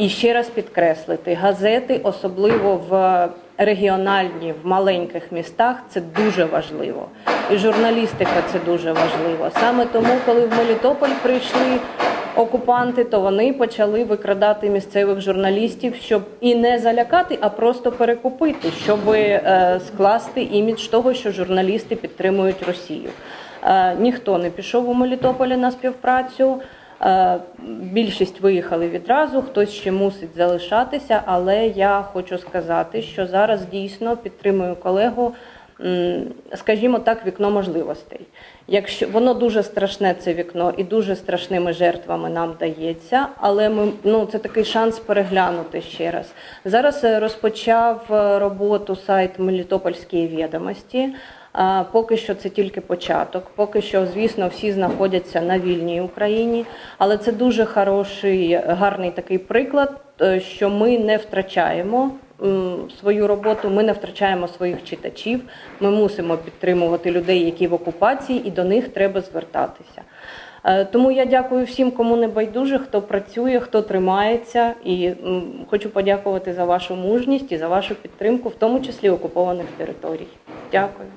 І ще раз підкреслити, газети, особливо в регіональні, в маленьких містах, це дуже важливо. І журналістика це дуже важливо. Саме тому, коли в Мелітополь прийшли окупанти, то вони почали викрадати місцевих журналістів, щоб і не залякати, а просто перекупити, щоб е, скласти імідж того, що журналісти підтримують Росію. Е, ніхто не пішов у Мелітополі на співпрацю. Е, Більшість виїхали відразу, хтось ще мусить залишатися, але я хочу сказати, що зараз дійсно підтримую колегу, скажімо так, вікно можливостей. Якщо воно дуже страшне, це вікно, і дуже страшними жертвами нам дається, але ми ну це такий шанс переглянути ще раз. Зараз е, розпочав е, роботу сайт Мелітопольської відомості. Поки що це тільки початок. Поки що, звісно, всі знаходяться на вільній Україні, але це дуже хороший, гарний такий приклад, е, що ми не втрачаємо свою роботу, ми не втрачаємо своїх читачів. Ми мусимо підтримувати людей, які в окупації, і до них треба звертатися. Е, Тому я дякую всім, кому не байдуже, хто працює, хто тримається, і хочу подякувати за вашу мужність і за вашу підтримку, в тому числі окупованих територій. Дякую.